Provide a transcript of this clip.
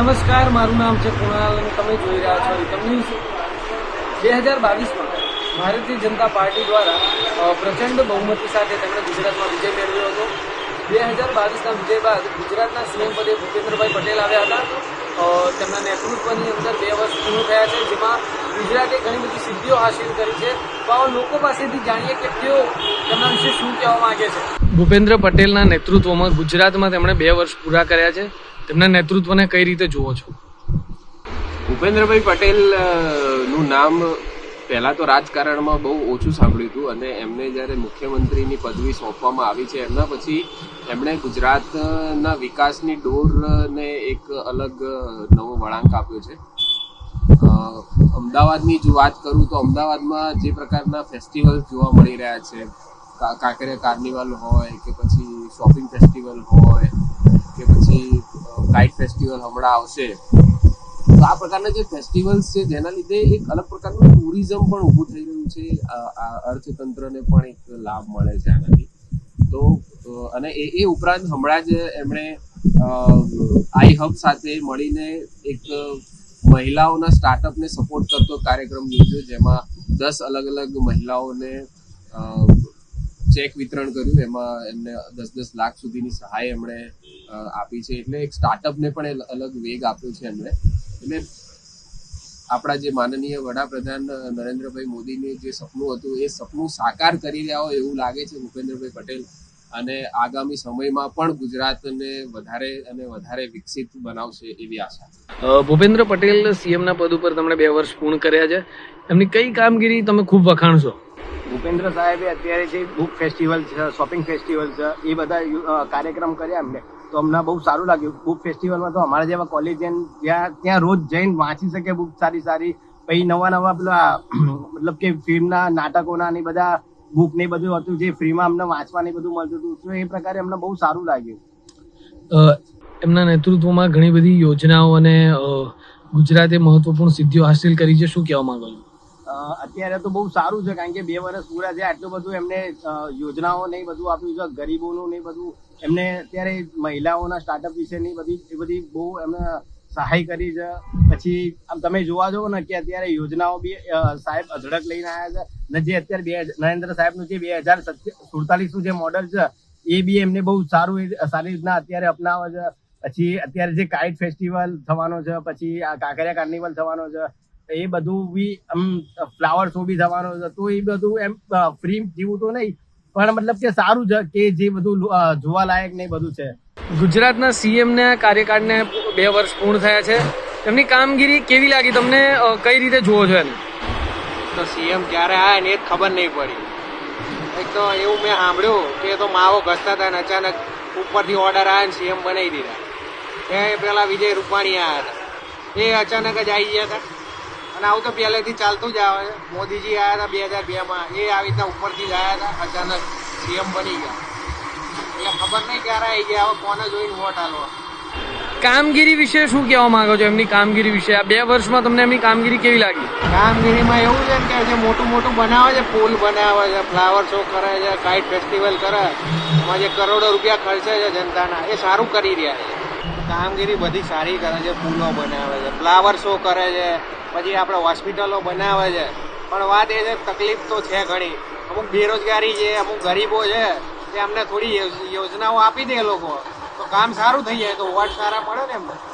નમસ્કાર, મારું નામ છે કુણાલ અને તમે જોઈ રહ્યા છો રીતમ ન્યૂઝ. બે હજાર બાવીસમાં ભારતીય જનતા પાર્ટી દ્વારા પ્રચંડ બહુમતી સાથે તેમણે ગુજરાતમાં વિજય મેળવ્યો હતો. બે હજાર બાવીસના વિજય બાદ ગુજરાતના સીએમ પદે ભૂપેન્દ્રભાઈ પટેલ આવ્યા હતા. તેમના નેતૃત્વની અંદર બે વર્ષ પૂર્ણ થયા છે, જેમાં ગુજરાતે ઘણી બધી સિદ્ધિઓ હાંસિલ કરી છે. તો આવો લોકો પાસેથી જાણીએ કે તેઓ તેમના વિશે શું કહેવા માંગે છે. ભૂપેન્દ્ર પટેલના નેતૃત્વમાં ગુજરાતમાં તેમણે બે વર્ષ પૂરા કર્યા છે. તેમના નેતૃત્વને કઈ રીતે જુઓ છો? ભૂપેન્દ્રભાઈ પટેલનું નામ પહેલા તો રાજકારણમાં બહુ ઓછું સાંભળ્યું હતું અને એમને જ્યારે મુખ્યમંત્રીની પદવી સોંપવામાં આવી છે, એમના પછી એમણે ગુજરાતના વિકાસની ડોરને એક અલગ નવો વળાંક આપ્યો છે. અમદાવાદની જો વાત કરું તો અમદાવાદમાં જે પ્રકારના ફેસ્ટિવલ્સ જોવા મળી રહ્યા છે કાંકરિયા કાર્નિવલ હોય કે પછી શોપિંગ ફેસ્ટિવલ હોય ફેસ્ટિવલ હમણાં આવશે. તો આ પ્રકારના જે ફેસ્ટિવલ્સ છે, જેના લીધે એક અલગ પ્રકારનું ટુરિઝમ પણ ઊભું થઈ રહ્યું છે. અર્થતંત્રને પણ એક લાભ મળે છે આનાથી. તો અને એ એ ઉપરાંત હમણાં જ એમણે આઈ હબ સાથે મળીને એક મહિલાઓના સ્ટાર્ટઅપને સપોર્ટ કરતો કાર્યક્રમ યોજ્યો, જેમાં દસ અલગ અલગ મહિલાઓને ચેક વિતરણ કર્યું, એમાં એમને દસ દસ લાખ સુધીની સહાય એમણે આપી છે. એટલે એક સ્ટાર્ટઅપને પણ અલગ વેગ આપ્યો છે એમણે એટલે આપણા જે માનનીય વડાપ્રધાન નરેન્દ્રભાઈ મોદીનું જે સપનું હતું, એ સપનું સાકાર કરી રહ્યા હોય એવું લાગે છે ભૂપેન્દ્રભાઈ પટેલ. અને આગામી સમયમાં પણ ગુજરાતને વધારે અને વધારે વિકસિત બનાવશે એવી આશા. ભૂપેન્દ્ર પટેલ સીએમના પદ ઉપર તમને બે વર્ષ પૂર્ણ કર્યા છે. એમની કઈ કામગીરી તમે ખૂબ વખાણશો? ભૂપેન્દ્ર સાહેબે અત્યારે જે બુક ફેસ્ટિવલ છે શોપિંગ ફેસ્ટિવલ છે, એ બધા કાર્યક્રમ કર્યા અમને તો અમને બહુ સારું લાગ્યું. બુક ફેસ્ટિવલમાં તો અમારા જેવા કોલેજ જ્યાં, ત્યાં રોજ જઈને વાંચી શકે બુક સારી સારી. પછી નવા નવા પેલા, મતલબ કે ફિલ્મના નાટકોના ને બધા બુક ને બધું હતું જે ફ્રીમાં અમને વાંચવા ને બધું મળતું હતું. તો એ પ્રકારે અમને બહુ સારું લાગ્યું. એમના નેતૃત્વમાં ઘણી બધી યોજનાઓ અને ગુજરાતે મહત્વપૂર્ણ સિદ્ધિઓ હાંસિલ કરી છે. શું કહેવા માંગો છો? અત્યારે તો બહુ સારું છે, કારણ કે બે વર્ષ પૂરા છે આટલું બધું એમને યોજનાઓ ને બધું આપ્યું છે, ગરીબોનું ને બધું. એમને અત્યારે મહિલાઓના સ્ટાર્ટઅપ નહીં બધી, એ બધી બહુ એમને સહાય કરી છે. પછી આમ તમે જોવા જાઓ ને કે અત્યારે યોજનાઓ બી સાહેબ અઢળક લઈને આવ્યા છે. ને જે અત્યારે બે નરેન્દ્ર સાહેબનું જે બે હજાર સુડતાલીસનું જે મોડલ છે, એ બી એમને બહુ સારું સારી રીતના અત્યારે અપનાવે છે. પછી અત્યારે જે કાઇટ ફેસ્ટિવલ થવાનો છે, પછી આ કાંકરિયા કાર્નિવલ થવાનો છે એ બધું બી આમ ફ્લાવર શો બી થવાનો હતો. તો એ બધું એમ ફ્રી જેવું તો નહીં પણ મતલબ કે સારું છે કે જે બધું જોવાલાયક ને બધું છે. ગુજરાતના સીએમના કાર્યકાળને બે વર્ષ પૂર્ણ થયા છે. તેમની કામગીરી કેવી લાગી તમને? કઈ રીતે જુઓ છો એને? તો સીએમ ક્યારે આવ્યા ને એ ખબર નહીં પડી. એક તો એવું મેં સાંભળ્યું કે તો માવો ઘસતા હતા ને અચાનક ઉપરથી ઓર્ડર આવ્યા ને સીએમ બનાવી દીધા. એ પેલા વિજય રૂપાણી આવ્યા હતા. એ અચાનક જ આવી ગયા હતા. અને આવું તો પહેલેથી ચાલતું જ આવે છે. મોદીજી આવ્યા હતા બે હજાર બેમાં એ આવી રીતના ઉપરથી જ આવ્યા હતા. અચાનક સીએમ બની ગયા. એટલે ખબર નહીં ક્યારે આવી ગયા. હવે કોને જોઈને વોટ હાલવા કામગીરી વિશે શું કહેવા માંગો છો એમની કામગીરી વિશે? આ બે વર્ષમાં તમને એમની કામગીરી કેવી લાગી? કામગીરીમાં એવું છે કે જે મોટું મોટું બનાવે છે પુલ બનાવે છે ફ્લાવર શો કરે છે કાઇટ ફેસ્ટિવલ કરે એમાં જે કરોડો રૂપિયા ખર્ચે છે જનતાના એ સારું કરી રહ્યા છે. કામગીરી બધી સારી કરે છે પુલો બનાવે છે ફ્લાવર શો કરે છે પછી આપણે હોસ્પિટલો બનાવે છે. પણ વાત એ છે, તકલીફ તો છે ઘણી. અમુક બેરોજગારી છે, અમુક ગરીબો છે, તે અમને થોડી યોજનાઓ આપી દે લોકો. તો કામ સારું થઈ જાય, તો વોટ સારા પડે ને એમને